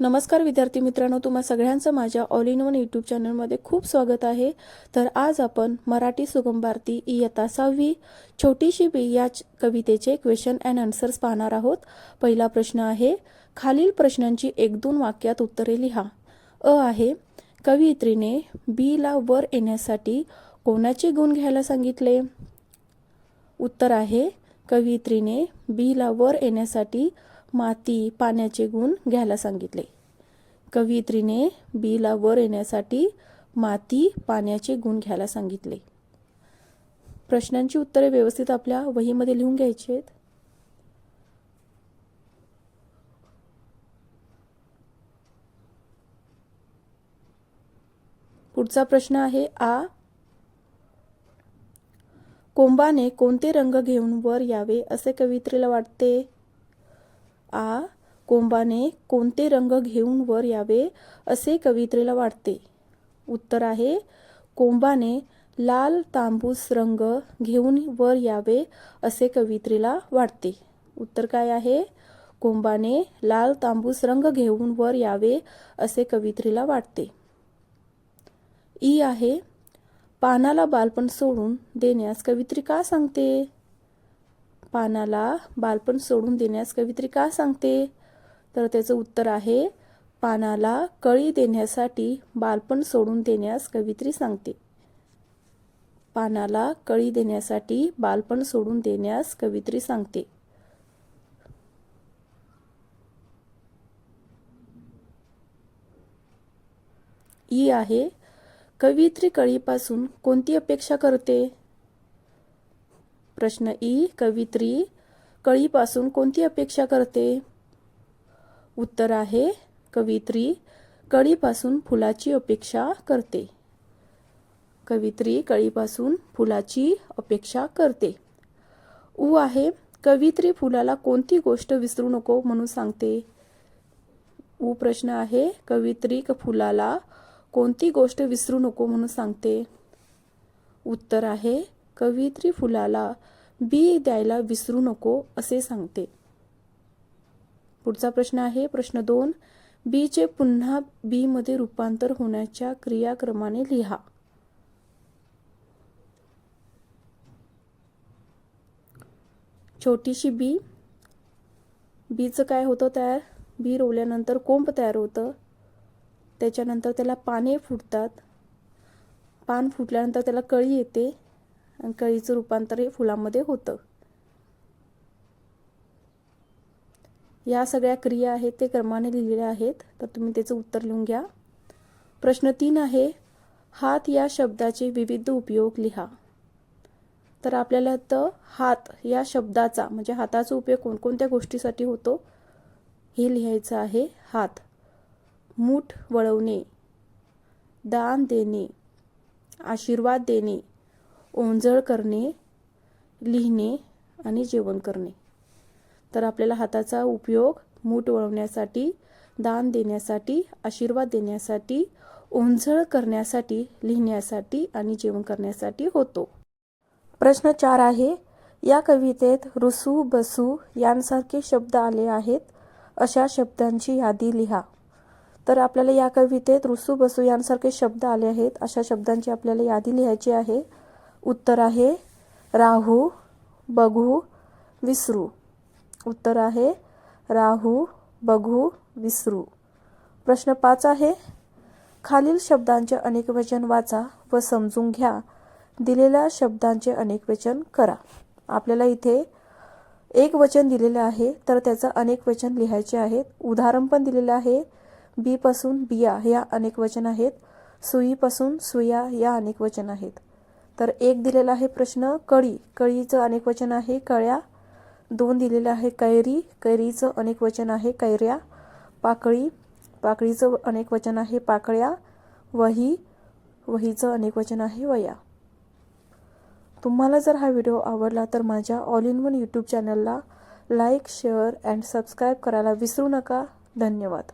नमस्कार विद्यार्थी मित्रांनो तुम्हा सगळ्यांचं माझ्या ऑल इन वन यूट्यूब चॅनलमध्ये खूप स्वागत आहे. तर आज आपण मराठी सुगम भारती इयत्ता सहावी छोटीशी बी या कवितेचे क्वेश्चन अँड आन्सर्स पाहणार आहोत. पहिला प्रश्न आहे खालील प्रश्नांची एक दोन वाक्यात उत्तरे लिहा. अ आहे कवयित्रीने बीला वर येण्यासाठी कोणाचे गुण घ्यायला सांगितले? उत्तर आहे कवयित्रीने बीला वर येण्यासाठी माती पाण्याचे गुण घ्यायला सांगितले. कवयित्रीने बीला वर येण्यासाठी माती पाण्याचे गुण घ्यायला सांगितले. प्रश्नांची उत्तरे व्यवस्थित आपल्या वहीमध्ये लिहून घ्यायची आहेत पुढचा प्रश्न आहे आ. कोंबाने कोणते रंग घेऊन वर यावे असे कवित्रीला वाटते? आ कोंबाने कोणते रंग घेऊन वर यावे असे कवित्रेला वाटते. उत्तर आहे कोंबाने लाल तांबूस रंग घेऊन वर यावे असे कवित्रीला वाटते. उत्तर काय आहे? कोंबाने लाल तांबूस रंग घेऊन वर यावे असे कवित्रीला वाटते. ई आहे पानाला बालपण सोडून देण्यास कवित्री का सांगते? पानाला बालपण सोडून देण्यास कवित्री का सांगते? तर त्याचं उत्तर आहे पानाला कळी देण्यासाठी बालपण सोडून देण्यास कवित्री सांगते. पानाला कळी देण्यासाठी बालपण सोडून देण्यास कवित्री सांगते. ई आहे कवित्री कळीपासून कोणती अपेक्षा करते? प्रश्न ई कवित्री कळीपासून कोणती अपेक्षा करते? उत्तर आहे कवित्री कळीपासून फुलाची अपेक्षा करते. कवित्री कळीपासून फुलाची अपेक्षा करते. उ आहे कवित्री फुलाला कोणती गोष्ट विसरू नको म्हणून सांगते? उ प्रश्न आहे कवित्री क- फुलाला कोणती गोष्ट विसरू नको म्हणून सांगते? उत्तर आहे कवित्री फुलाला बी द्यायला विसरू नको असे सांगते. पुढचा प्रश्न आहे प्रश्न दोन. बीचे पुन्हा बी मध्ये रूपांतर होण्याच्या क्रियाक्रमाने लिहा. छोटीशी बी बीचं काय होतं तयार? बी रोवल्यानंतर कोंब तयार होतं. त्याच्यानंतर त्याला पाने फुटतात. पान फुटल्यानंतर त्याला कळी येते. आणि कळीचं रूपांतर हे फुलामध्ये होतं. या सगळ्या क्रिया आहेत ते क्रमाने लिहिलेल्या आहेत. तर तुम्ही त्याचं उत्तर लिहून घ्या. प्रश्न तीन आहे हात या शब्दाचे विविध उपयोग लिहा. तर आपल्याला तर हात या शब्दाचा म्हणजे हाताचा उपयोग कोणकोणत्या गोष्टीसाठी होतो? हे लिहायचं आहे हात. मूठ वळवणे दान देणे आशीर्वाद देणे ओंजळ करणे लिहिणे आणि जेवण करणे. तर आपल्याला हाताचा उपयोग मूठ वळवण्यासाठी दान देण्यासाठी आशीर्वाद देण्यासाठी ओंजळ करण्यासाठी लिहिण्यासाठी आणि जेवण करण्यासाठी होतो. प्रश्न चार आहे या कवितेत रुसू बसू यांसारखे शब्द आले आहेत अशा शब्दांची यादी लिहा. तर आपल्याला या कवितेत रुसू बसू यांसारखे शब्द आले आहेत अशा शब्दांची आपल्याला यादी लिहायची आहे. उत्तर आहे राहू बघू विसरू. उत्तर आहे राहू बघू विसरू. प्रश्न पाच आहे. खालील शब्दांचे अनेक वचन वाचा व समजून घ्या. दिलेल्या शब्दांचे अनेक वचन करा. आपल्याला इथे एक वचन दिलेलं आहे तर त्याचं अनेक वचन लिहायचे आहेत. उदाहरण पण दिलेलं आहे. बीपासून बिया ह्या अनेक वचन आहेत. सुईपासून सुया या अनेक वचन आहेत. तर एक दिलेला आहे प्रश्न कळी. कळीचं अनेक वचन आहे कळ्या. दोन दिलेलं आहे कैरी. कैरीचं अनेक वचन आहे कैऱ्या. पाकळी. पाकळीचं अनेक वचन आहे पाकळ्या. वही. वहीचं अनेक वचन आहे वया. तुम्हाला जर हा व्हिडिओ आवडला तर माझ्या ऑल इन वन यूट्यूब चॅनलला लाईक शेअर अँड सबस्क्राईब करायला विसरू नका. धन्यवाद.